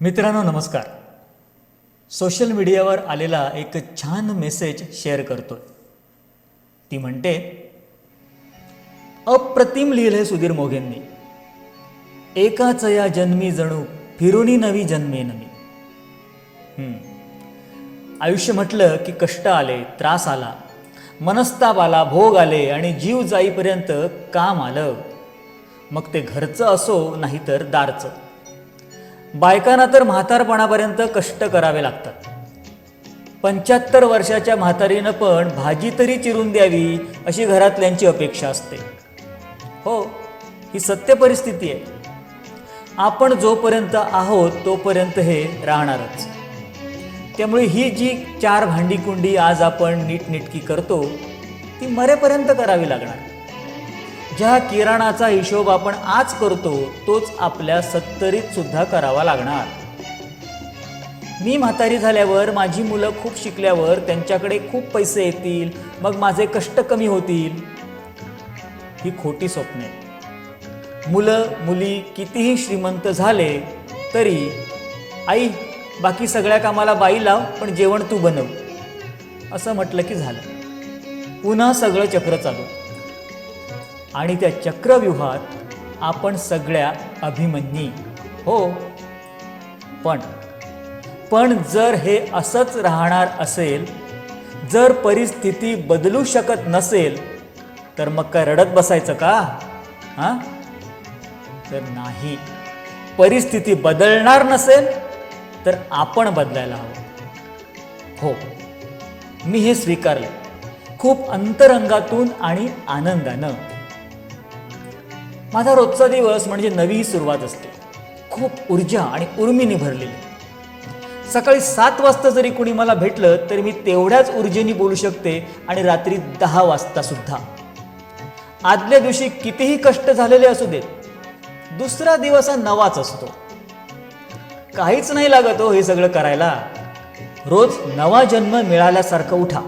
मित्रांनो नमस्कार. सोशल मीडियावर आलेला एक छान मेसेज शेअर करतोय. ती म्हणते अप्रतिम लिहिले सुधीर मोघेंनी. एकाच या जन्मी जणू फिरुनी नवी जन्मे नवी आयुष्य म्हटलं की कष्ट आले त्रास आला मनस्ताप आला भोग आले आणि जीव जाईपर्यंत काम आलं. मग ते घरचं असो नाहीतर दारचं. बायकांना तर म्हातारपणापर्यंत कष्ट करावे लागतात. पंच्याहत्तर वर्षाच्या म्हातारीनं पण भाजी तरी चिरून द्यावी अशी घरातल्यांची अपेक्षा असते. हो ही सत्य परिस्थिती आहे. आपण जोपर्यंत आहोत तोपर्यंत हे राहणारच. त्यामुळे ही जी चार भांडी कुंडी आज आपण नीटनेटकी करतो ती मरेपर्यंत करावी लागणार. ज्या किराणाचा हिशोब आपण आज करतो तोच आपल्या सत्तरीत सुद्धा करावा लागणार. मी म्हातारी झाल्यावर माझी मुलं खूप शिकल्यावर त्यांच्याकडे खूप पैसे येतील मग माझे कष्ट कमी होतील. ही खोटी स्वप्ने. मुलं मुली कितीही श्रीमंत झाले तरी आई बाकी सगळ्या कामाला बाई लाव पण जेवण तू बनव. असं म्हटलं की झालं. पुन्हा सगळं चक्र चालू. आणि त्या चक्रव्यूहात आपण सगळ्या अभिमन्यी. हो. पण पण जर हे असंच राहणार असेल जर परिस्थिती बदलू शकत नसेल तर मग काय रडत बसायचं का? हां? तर नाही. परिस्थिती बदलणार नसेल तर आपण बदलायला हवं. हो. मी हे स्वीकारलं. खूप अंतरंगातून आणि आनंदानं. माझा रोजचा दिवस म्हणजे नवी सुरुवात असते. खूप ऊर्जा आणि उर्मीने भरलेली. सकाळी सात वाजता जरी कोणी मला भेटलं तरी मी तेवढ्याच ऊर्जेने बोलू शकते आणि रात्री दहा वाजता सुद्धा. आदल्या दिवशी कितीही कष्ट झालेले असू देत दुसरा दिवस हा नवाच असतो. काहीच नाही लागत हो हे सगळं करायला. रोज नवा जन्म मिळाल्यासारखं उठा.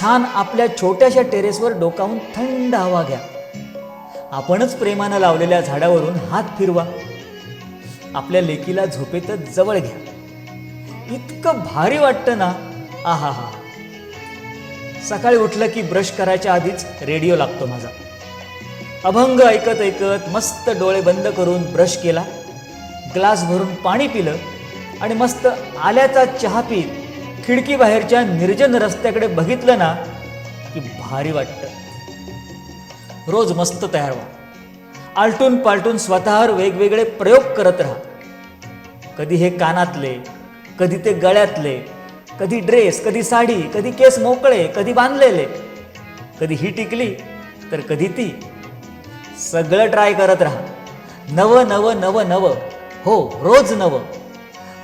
छान आपल्या छोट्याशा टेरेसवर डोकावून थंड हवा घ्या. आपणच प्रेमानं लावलेल्या झाडावरून हात फिरवा. आपल्या लेकीला झोपेतच जवळ घ्या. इतकं भारी वाटतं ना? आहा हा. सकाळी उठलं की ब्रश करायच्या आधीच रेडिओ लागतो माझा. अभंग ऐकत ऐकत मस्त डोळे बंद करून ब्रश केला. ग्लास भरून पाणी पिलं आणि मस्त आल्याचा चहा पीत खिडकी बाहेरच्या निर्जन रस्त्याकडे बघितलं ना की भारी वाटतं. रोज मस्त तयार व्हा. आलटून पालटून स्वतःवर वेगवेगळे प्रयोग करत राहा. कधी हे कानातले कधी ते गळ्यातले कधी ड्रेस कधी साडी कधी केस मोकळे कधी बांधलेले कधी ही टिकली तर कधी ती. सगळं ट्राय करत राहा. नव नव नव नव. हो रोज नव.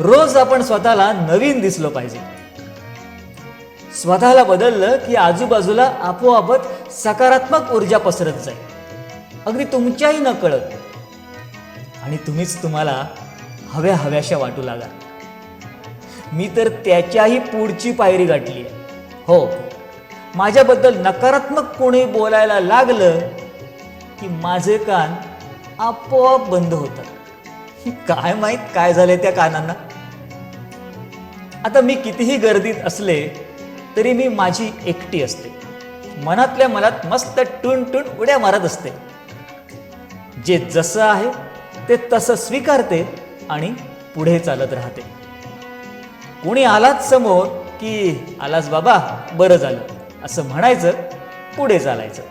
रोज आपण स्वतःला नवीन दिसलो पाहिजे. स्वतःला बदललं की आजूबाजूला आपोआपच सकारात्मक ऊर्जा पसरत जाईल. अगदी तुमच्याही न कळत. आणि तुम्हीच तुम्हाला हव्या हव्याशा वाटू लागा मी तर त्याच्याही पुढची पायरी गाठली आहे. हो माझ्याबद्दल नकारात्मक कोणी बोलायला लागलं की माझे कान आपोआप बंद होतात. काय माहीत काय झाले त्या कानांना? आता मी कितीही गर्दीत असले तरी मी माझी एकटी असते. मनातल्या मनात मस्त टून टून उड्या मारत असते. जे जसं आहे ते तसं स्वीकारते आणि पुढे चालत राहते. कोणी आलाच समोर की आलाच बाबा बरं झालं असं म्हणायचं पुढे चालायचं.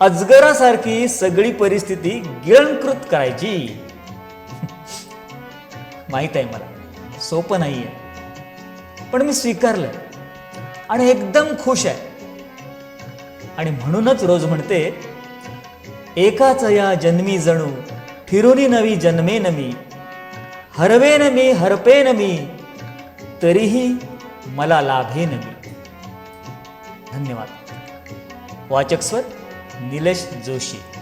अजगरासारखी सगळी परिस्थिती गिळंकृत करायची. माहीत आहे मला सोपं नाही आहे पण मी स्वीकारलं आणि एकदम खुश आहे. आणि म्हणूनच रोज म्हणते एकाच या जन्मी जणू फिरुनी नवी जन्मे नमी हरवेन मी हरपेन मी तरीही मला लाभेन मी. धन्यवाद. वाचक स्वर निलेश जोशी.